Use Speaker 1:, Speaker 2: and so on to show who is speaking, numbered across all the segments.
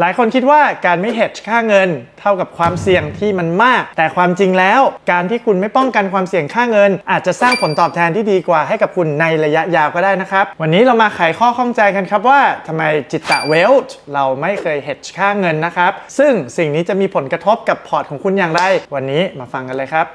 Speaker 1: หลายคนคิดว่าการไม่ hedge ค่าเงิน เท่ากับความเสี่ยงที่มันมาก แต่ความจริงแล้ว การที่คุณไม่ป้องกันความเสี่ยงค่าเงิน อาจจะสร้างผลตอบแทนที่ดีกว่าให้กับคุณในระยะยาวก็ได้นะครับ วันนี้เรามาไขข้อข้องใจกันครับว่าทำไมจิตตะเวลต์เราไม่เคย hedge ค่าเงินนะครับ ซึ่งสิ่งนี้จะมีผลกระทบกับพอร์ตของคุณอย่างไร วันนี้มาฟังกันเลยครับ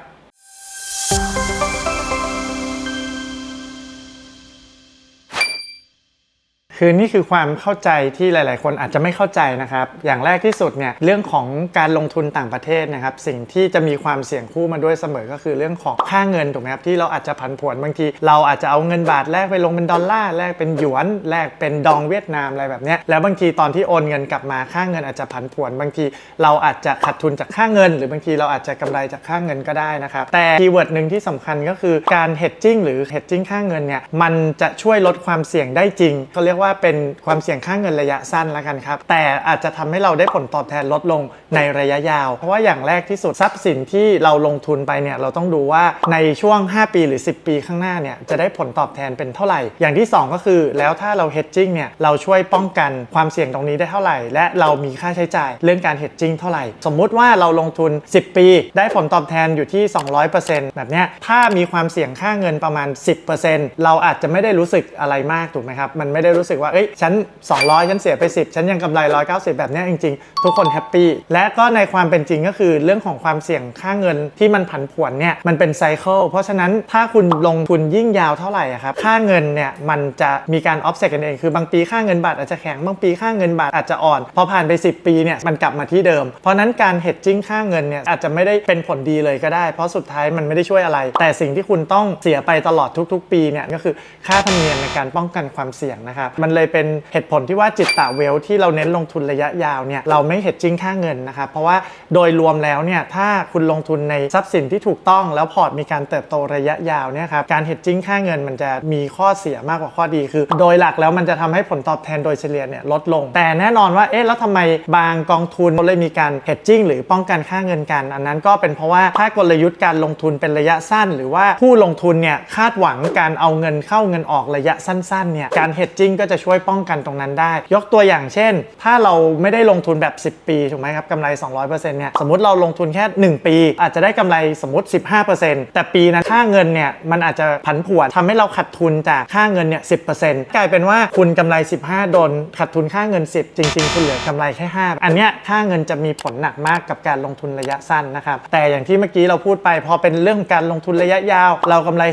Speaker 1: คือนี่คือความเข้าใจที่หลาย ๆ คนอาจจะไม่เข้าใจนะครับ อย่างแรกที่สุดเนี่ยเรื่องของการลงทุนต่างประเทศนะครับ สิ่งที่จะมีความเสี่ยงคู่มาด้วยเสมอก็คือเรื่องของค่าเงินถูกไหมครับที่เราอาจจะผันผวนบางที เราอาจจะเอาเงินบาทแลกไปลงเป็นดอลลาร์แลกเป็นหยวนแลกเป็นดองเวียดนามอะไรแบบเนี้ยแล้วบางทีตอนที่โอนเงินกลับมาค่าเงินอาจจะผันผวนบางที เราอาจจะขาดทุนจากค่าเงิน หรือบางทีเราอาจจะกำไรจากค่าเงินก็ได้นะครับแต่คีย์เวิร์ดหนึ่งที่สำคัญก็คือการ hedging หรือ hedging ค่าเงินเนี่ยมันจะช่วยลดความเสี่ยงได้จริงเขาเรียกว่าาเป็นความเสี่ยงค่าเงินระยะสั้นแล้วกันครับ แต่อาจจะทำให้เราได้ผลตอบแทนลดลงในระยะยาว เพราะว่าอย่างแรกที่สุดทรัพย์สินที่เราลงทุนไปเนี่ยเราต้องดูว่าในช่วง 5 ปีหรือ 10 ปีข้างหน้าเนี่ยจะได้ผลตอบแทนเป็นเท่าไหร่ อย่างที่ 2 ก็คือแล้วถ้าเรา hedging เนี่ยเราช่วยป้องกันความเสี่ยงตรงนี้ได้เท่าไหร่ และเรามีค่าใช้จ่ายเรื่องการ hedging เท่าไหร่ สมมุติว่าเราลงทุน 10 ปี ได้ผลตอบแทนอยู่ที่ 200%แบบเนี้ยถ้ามีความเสี่ยงค่าเงินประมาณ 10%เราอาจจะไม่ได้รู้สึกอะไรมากถูกไหมครับมันไม่ได้รู้สึกว่าเอ้ยฉัน 200 ฉันเสียไป 10 ฉันยังกำไร 190 แบบนี้จริง ๆ ทุกคนแฮปปี้และก็ในความเป็นจริงก็คือเรื่องของความเสี่ยงค่าเงินที่มันผันผวนเนี่ยมันเป็นไซเคิลเพราะฉะนั้นถ้าคุณลงทุนยิ่งยาวเท่าไหร่อะครับค่าเงินเนี่ยมันจะมีการออฟเซตกันเองคือบางปีค่าเงินบาทอาจจะแข็งบางปีค่าเงินบาทอาจจะอ่อน พอผ่านไป 10 ปีเนี่ยมันกลับมาที่เดิม เพราะฉะนั้นการเฮดจิ้งค่าเงินเนี่ยอาจจะไม่ได้เป็นผลดีเลยก็ได้ เพราะสุดท้ายมันไม่ได้ช่วยอะไร แต่สิ่งที่คุณต้องเสียไปตลอดทุก ๆ ปีเนี่ยก็คือค่าธรรมเนียมในการป้องกันความเสี่ยงนะครับมันเลยเป็นเหตุผลที่ว่าจิตตะเวลที่เราเน้นลงทุนระยะยาวเนี่ยเราไม่เฮดจิ้งค่าเงินนะครับเพราะว่าโดยรวมแล้วเนี่ยถ้าคุณลงทุนในทรัพย์สินที่ถูกต้อง แล้วพอร์ตมีการเติบโตระยะยาวเนี่ยครับการเฮดจิ้งค่าเงินมันจะมีข้อเสียมากกว่าข้อดีคือ โดยหลักแล้วมันจะทำให้ผลตอบแทนโดยเฉลี่ยเนี่ยลดลง แต่แน่นอนว่าเอ๊ะแล้วทำไมบางกองทุนเขาเลยมีการเฮดจิ้งหรือป้องกันค่าเงินกัน อันนั้นก็เป็นเพราะว่าถ้ากลยุทธ์การลงทุนเป็นระยะสั้น หรือว่าผู้ลงทุนเนี่ยคาดหวังการเอาเงินเข้าเงินออกระยะสั้นๆเนี่ยการเฮดจิ้งก็จะช่วยป้องกันตรงนั้นได้ ยกตัวอย่างเช่น ถ้าเราไม่ได้ลงทุนแบบ 10 ปีถูกไหมครับกำไร 200%เนี่ยสมมติเราลงทุนแค่ 1 ปี อาจจะได้กำไรสมมติ 15%แต่ปีนั้นค่าเงินเนี่ยมันอาจจะผันผวนทำให้เราขาดทุนจากค่าเงินเนี่ย10%กลายเป็นว่าคุณกำไร 15โดนขาดทุนค่าเงิน 10 จริง ๆ คุณเหลือกำไรแค่ 5 อันเนี้ยค่าเงินจะมีผลหนักมากกับการลงทุนระยะสั้นนะครับแต่อย่างที่เมื่อกี้เราพูดไปพอเป็นเรื่องการลงทุนระยะยาว เรากำไร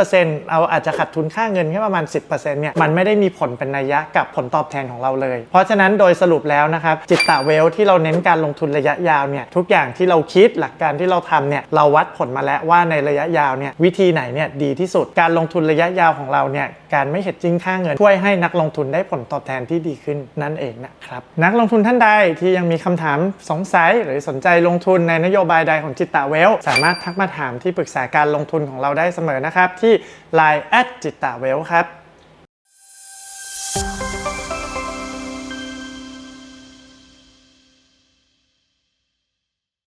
Speaker 1: 200%เราอาจจะขาดทุนค่าเงินแค่ประมาณ 10%เนี่ยมันไม่ได้มีผลเป็นนัยยะกับผลตอบแทนของเราเลย เพราะฉะนั้นโดยสรุปแล้วนะครับจิตตะเวลที่เราเน้นการลงทุนระยะยาวเนี่ยทุกอย่างที่เราคิดหลักการที่เราทำเนี่ยเราวัดผลมาแล้วว่าในระยะยาวเนี่ยวิธีไหนเนี่ยดีที่สุดการลงทุนระยะยาวของเราเนี่ยการไม่เห็ดจิ้งค่าเงินช่วยให้นักลงทุนได้ผลตอบแทนที่ดีขึ้นนั่นเองนะครับนักลงทุนท่านใดที่ยังมีคำถามสงสัยหรือสนใจลงทุนในนโยบายใดของจิตตะเวลสามารถทักมาถามที่ปรึกษาการลงทุนของเราได้เสมอนะครับที่ Line จิตตะเวลครับ